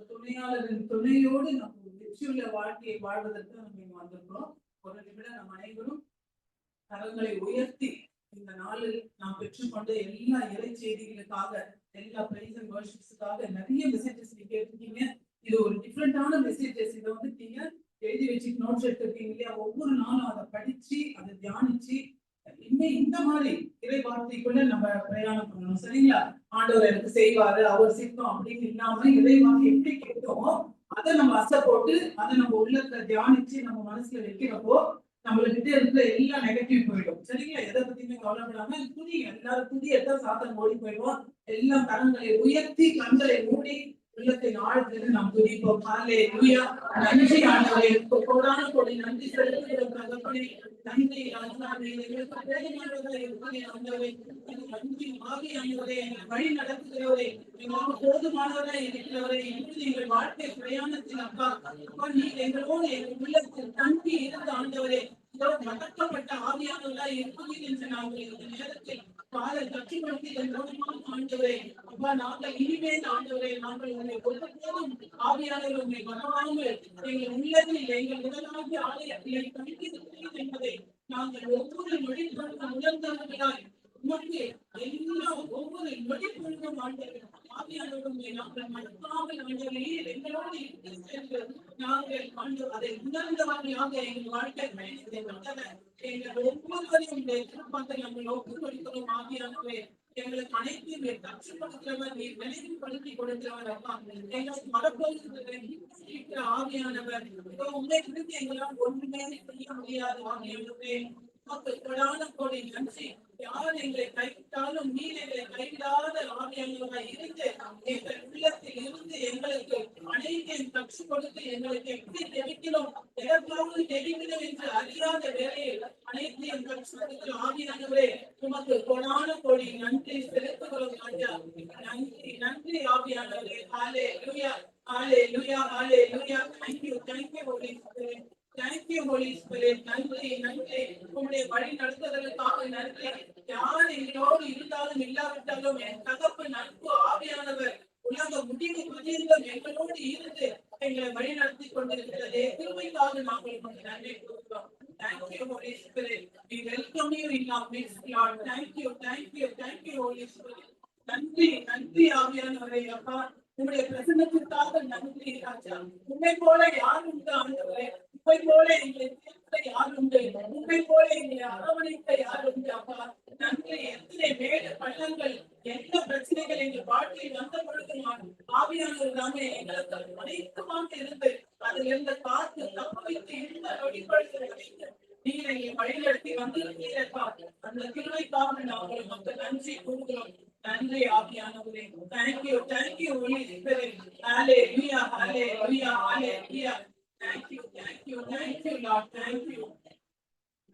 துணையாளரின் துணையோடு நம்ம வெற்றியுள்ள வாழ்க்கையை வாழ்வதற்கு நம்ம இங்க வந்திருக்கிறோம். ஒரு நிமிடம் நம் அனைவரும் கரங்களை உயர்த்தி இந்த நாளில் நாம் பெற்றுக்கொண்ட எல்லா இறை செய்திகளுக்காக எல்லா பிரைஸ் அண்ட் வர்ஷிப்ஸுக்காக நிறைய மெசேஜஸ் நீங்க கேட்டிருக்கீங்க. இது ஒரு டிஃப்ரெண்டான மெசேஜஸ் இதை வந்து நீங்க எழுதி வச்சு நோட்ஸ் எடுத்திருக்கீங்க இல்லையா? ஒவ்வொரு நாளும் அதை படிச்சு அதை தியானிச்சு இந்த மாதிரி இறை வார்த்தைக்குள்ள நம்ம பிரயாணம் பண்ணணும் சரிங்களா? ஆண்டவர் எனக்கு செய்வாரு அவர் சித்தம் அப்படின்னு இல்லாம இறை வார்த்தை எப்படி கேட்டோமோ அதை நம்ம அசை போட்டு அதை நம்ம உள்ளத்துல தியானிச்சு நம்ம மனசுல வைக்கிறப்போ நம்மளுக்கிட்ட இருக்கிற எல்லா நெகட்டிவ் போயிடும். சரிங்களா? எதை பத்தியுமே கவலைப்படாம புதிய எல்லாரும் புதிய எதாவது சாத்தம் ஓடி போயிடுவோம் எல்லாம் கரங்களை உயர்த்தி கண்களை மூடி உள்ளத்தின் ஆழத்தில் நாம் துதிப்போம். ஹாலே லூயா நன்றி ஆண்டவரே. கோடான கோடி நன்றி செலுத்துகிற தகப்பனே. நன்றி ராஜாவே ஆண்டவரே நன்றி மாவி என்னை வழி நடத்துகிறவரே. எங்களுக்கு போதுமானவரே இருக்கிறவரே. என்று எங்கள் வாழ்க்கை பிரயாணத்தில் அப்பா. அப்பா நீ எங்களோடு எங்கள் உள்ளத்தில் தங்கி இருந்த ஆண்டவரே. இதோ மடக்கப்பட்ட ஆவியானவர்களா இருக்கிறீர் என்று நாங்கள் இந்த நேரத்தில் காலை கட்டிப்படுத்தி எங்களோடு ஆண்டவரே. அப்பா நாங்கள் இனிமேல் நாங்கள் உங்களை ஒருபோதும் ஆவியானவர் உங்களை வரவாமல் எங்கள் உள்ளத்தில் எங்கள் உடலாகிய கணிக்கிறது என்பதை நாங்கள் ஒவ்வொரு நொடி உணர்ந்தவர்களாய் உமக்கு எல்லா ஒவ்வொரு நொடி பொழுதும் ஆண்டவர் ஆவியானவர் நாங்கள் மறக்காமல் ஆண்டவரே எங்களோடு இருந்து சென்று நாங்கள் ஆண்டு அதை உணர்ந்தவர்களாக எங்கள் வாழ்க்கை பயணத்தை எங்கள் ஒவ்வொருவரையும் இந்த திருப்பத்தை நாங்கள் ஒப்புக் கொடுக்கிறோம் எங்களுக்கு அனைத்தையும் நீர் கற்றுக் கொடுக்கிறவர் நீர் நினைவுபடுத்தி கொடுக்கிறவர் அப்பா. எங்களுக்கு வரப்போகிறது ஆவியானவர். உங்களை எங்களால் ஒன்றுமே செய்ய முடியாது. ஆவியானவரே கோடி நன்றி. யார் எங்களை கைவிட்டாலும் நீர் எங்களை கைவிடாத ஆவியானவராய் இருந்து எங்கள் உள்ளத்தில் இருந்து எங்களுக்கு அனைத்தையும் கற்றுக் கொடுத்து எங்களுக்கு எப்படி தெரிவிக்கிறோம் எதற்காவது தெரிவிக்கிறோம் என்று அறியாத வேலையில் அனைத்தையும் கற்றுக் கொடுக்கிற ஆவியானவரே உமக்கு நன்றி செலுத்துகிறோம் ராஜா. நன்றி நன்றி ஆவியானவரே. ஹாலே லூயா hallelujah hallelujah thank you thank you holy spirit thank you holy spirit நன்றி நன்றி. உங்களுடைய வழி நடத்துதலுக்காக நன்றி. யார் எங்களோடு இருந்தாலும் இல்லாவிட்டாலும் என் தகப்பு நட்பு ஆவியானவர் உலக முடிவு பதியங்களும் எங்களோடு இருந்து எங்களை வழி நடத்தி கொண்டிருக்கிறது திருமைக்காக நாங்கள் நன்றி கொடுக்கிறோம் Thank you, Holy Spirit. We welcome you in our midst, Lord. Thank you, thank you, thank you, Holy Spirit. நன்றி நன்றி ஆவியானவரே அப்பா உங்களுடைய பிரசன்னத்திற்காக நன்றி ராஜா உண்மை போல யார் உண்டு ஆண்டவரே உண்மை போல எங்களை தீர்த்த யார் உண்டு உண்மை போல எங்களை அரவணைத்த யார் உண்டு அப்பா நன்றி எத்தனை மேடு பள்ளங்கள் எந்த பிரச்சனைகள் எங்கள் வாழ்க்கையில் வந்த பொழுது நான் ஆவியானவர் தாமே எங்களுக்கு அனைத்துமாக இருந்து அதில் இருந்த காத்து தப்பு வைத்து இருந்த நொடிப்படுத்த வைத்து நீங்க எங்களை வழிநடத்தி வந்திருக்கீரப்பா அந்த திருவைக்காக நாங்கள் மக்கள் நன்றி கூறுகிறோம். நன்றி ஆவியானவரே. தேங்க்யூ தேங்க்யூ ஒளி ஸ்பிரிட் ஹalleluya ஹalleluya ஹalleluya thank you thank you thank you lord thank you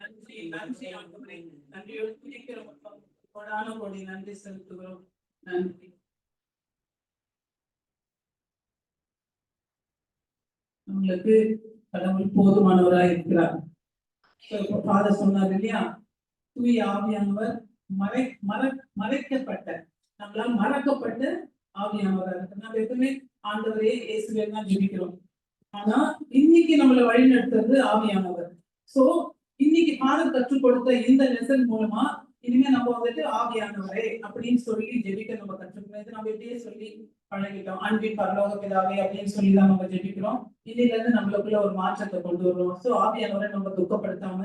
நன்றி நன்றி ஆண்டவரே. நன்றியோடு துதிக்கிறோம். அப்பா. கோடான கோடி நன்றி செலுத்துகிறோம். நன்றி. நம்மளுக்கு கடவுள் போதுமானவராய் இருக்கிறார் So, ஃபாதர் சொன்னார் இல்லையா? தூய ஆவியானவர் மறை மற மறைக்கப்பட்ட நம்மளால் மறக்கப்பட்ட ஆவியானவரா. இருக்கு நம்ம எப்பவுமே ஆண்டவரே இயேசுவே தான் ஜெபிக்கிறோம். ஆனா இன்னைக்கு நம்மளை வழி நடத்துறது ஆவியானவர். சோ இன்னைக்கு ஃபாதர் கற்றுக் கொடுத்த இந்த லெசன் மூலமா இனிமே நம்ம வந்துட்டு ஆவியானவரே அப்படின்னு சொல்லி ஜெபிக்க நம்ம கற்றுக்கணும். இது நம்ம இப்படியே சொல்லி பழகிட்டோம். அன்பின் பரலோக பிதாவே அப்படின்னு சொல்லி தான் நம்ம ஜெபிக்கிறோம். இன்னைல இருந்து நம்மளுக்குள்ள ஒரு மாற்றத்தை கொண்டு வருவோம் சோ ஆவியானவரை நம்ம துக்கப்படுத்தாம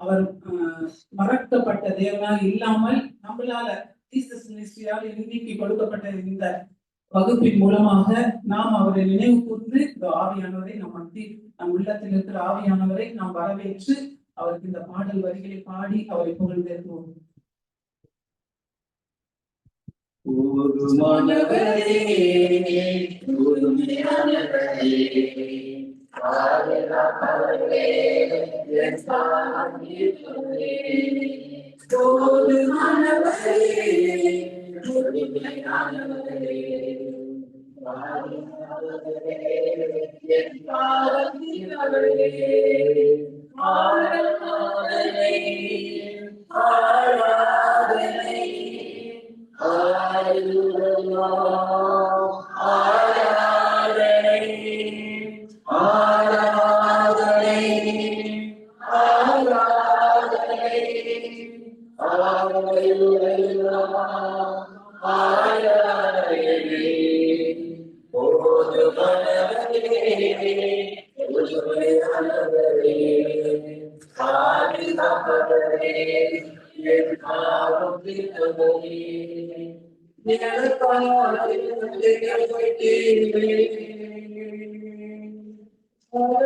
அவர் ஆஹ், மறக்கப்பட்ட தேவனா இல்லாமல் நம்மளால தீசஸ் மினிஸ்ட்ரியால் இன்னைக்கு கொடுக்கப்பட்ட இந்த வகுப்பின் மூலமாக நாம் அவரை நினைவு கூர்ந்து இந்த ஆவியானவரை நம் மத்தி நம் உள்ளத்தில் இருக்கிற ஆவியானவரை நாம் வரவேற்று அவருக்கு இந்த பாடல் வரிகளை பாடி அவரை புகழ்ந்தேற்றுவோம் போதுமானவரே, புதுமையானவரே, பாதுகாப்பவரே, என் ஆராதனை ஆராதனை ஆராதனை போது மனவரே உஜுமையானவரே சாதி தப்பவரே என் காலும் பின்னவரே எனக்காக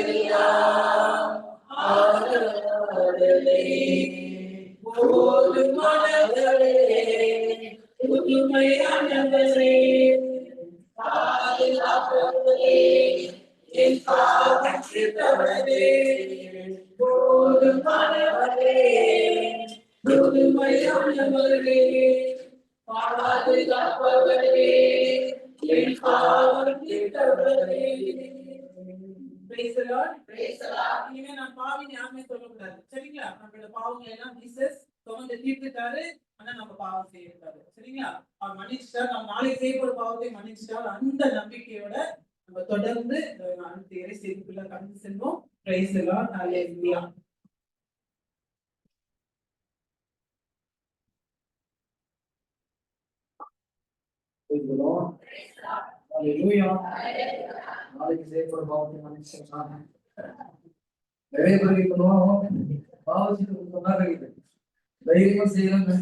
ஆகையுலகிலாம் ஆதரவாடலே போது மனதலே புதுமையானவரே பாதுகாப்பவரே என் பாவற்றிப்பவரே போது மனவரே புதுமையானவரே பாதுகாப்பவரே என் பாவற்றிப்பவரே இனிமே நான் பாவின்னு யாருமே சொல்லக்கூடாது. சரிங்களா? நம்மளோட பாவங்களை எல்லாம் ஜீசஸ் சுமந்து தீர்த்துட்டாரு. ஆனா நம்ம பாவம் செய்யக்கூடாது. சரிங்களா? அவர் மன்னிச்சுட்டார். நம்ம நாளைக்கு செய்ய போற பாவத்தை மன்னிச்சுட்டார். அந்த நம்பிக்கையோட நம்ம தொடர்ந்து அடுத்த இறை செய்திக்குள்ள கடந்து செல்வோம். பிரைஸ் எல்லாம் बालक से पर बाप के मन से नुकसान है। मेरे पर एक नो बाप जी को ना लगे भाई को सेवन में